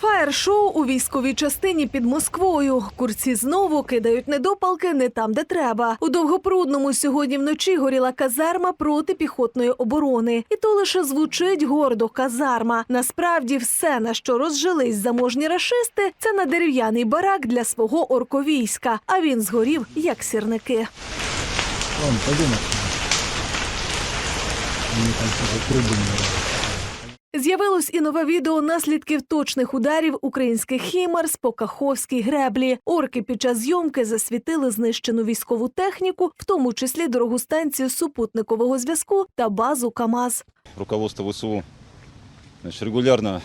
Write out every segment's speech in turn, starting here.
Фаєр-шоу у військовій частині під Москвою. Курці знову кидають недопалки не там, де треба. У довгопрудному сьогодні вночі горіла казарма протипіхотної оборони. І то лише звучить гордо казарма. Насправді, все, на що розжились заможні рашисти, це на дерев'яний барак для свого орковійська. А він згорів як сірники. Ладно, пойдем отсюда. Мне там трубы не З'явилось і нове відео наслідків точних ударів українських хімарс по Каховській греблі. Орки під час зйомки засвітили знищену військову техніку, в тому числі дорогу станцію супутникового зв'язку та базу КАМАЗ. руководство ВСУ значит, регулярно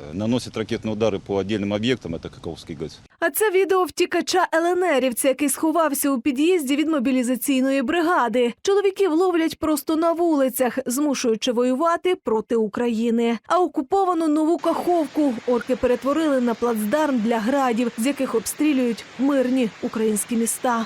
э, наносит ракетные удары по отдельным объектам, это Каковский ГЭС. А це відео втікача ЛНРівця, який сховався у під'їзді від мобілізаційної бригади. Чоловіків ловлять просто на вулицях, змушуючи воювати проти України. А окуповану нову каховку орки перетворили на плацдарм для градів, з яких обстрілюють мирні українські міста.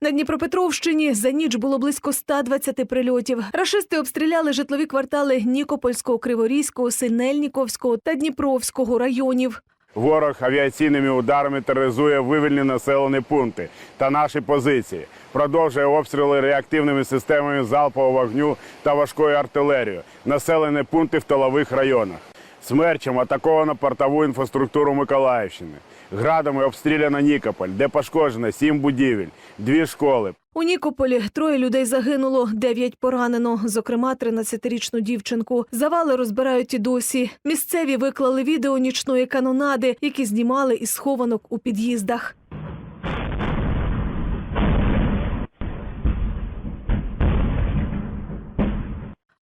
На Дніпропетровщині за ніч було близько 120 прильотів. Рашисти обстріляли житлові квартали Нікопольського, Криворізького, Синельніковського та Дніпровського районів. Ворог авіаційними ударами тероризує вивільні населені пункти та наші позиції. Продовжує обстріли реактивними системами залпового вогню та важкою артилерією. Населені пункти в тилових районах. Смерчем атаковано портову інфраструктуру Миколаївщини. Градами обстріляно Нікополь, де пошкоджено сім будівель, дві школи. У Нікополі троє людей загинуло, дев'ять поранено, зокрема 13-річну дівчинку. Завали розбирають і досі. Місцеві виклали відео нічної канонади, які знімали із схованок у під'їздах.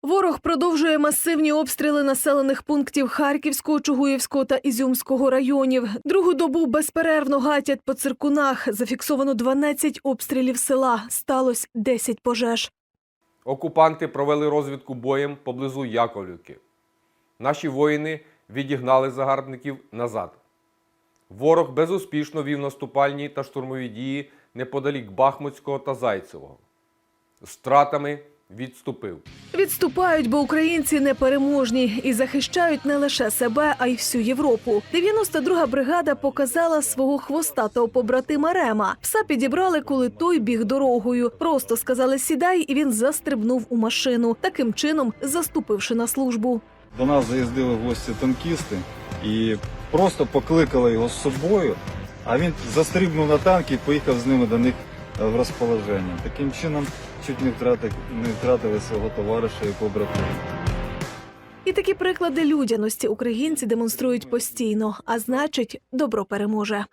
Ворог продовжує масивні обстріли населених пунктів Харківського, Чугуївського та Ізюмського районів. Другу добу безперервно гатять по циркунах. Зафіксовано 12 обстрілів села. Сталося 10 пожеж. Окупанти провели розвідку боєм поблизу Яковлівки. Наші воїни відігнали загарбників назад. Ворог безуспішно вів наступальні та штурмові дії неподалік Бахмутського та Зайцевого. З втратами відступив. Відступають, бо українці непереможні і захищають не лише себе, а й всю Європу. 92-га бригада показала свого хвостатого побратима Рема. Пса підібрали, коли той біг дорогою. Просто сказали сідай, і він застрибнув у машину, таким чином заступивши на службу. До нас заїздили в гості танкісти і просто покликали його з собою, а він застрибнув на танк і поїхав з ними до них в розположення. Таким чином чуть не втратили, не втратили свого товариша і побратима. І такі приклади людяності українці демонструють постійно, а значить, добро переможе.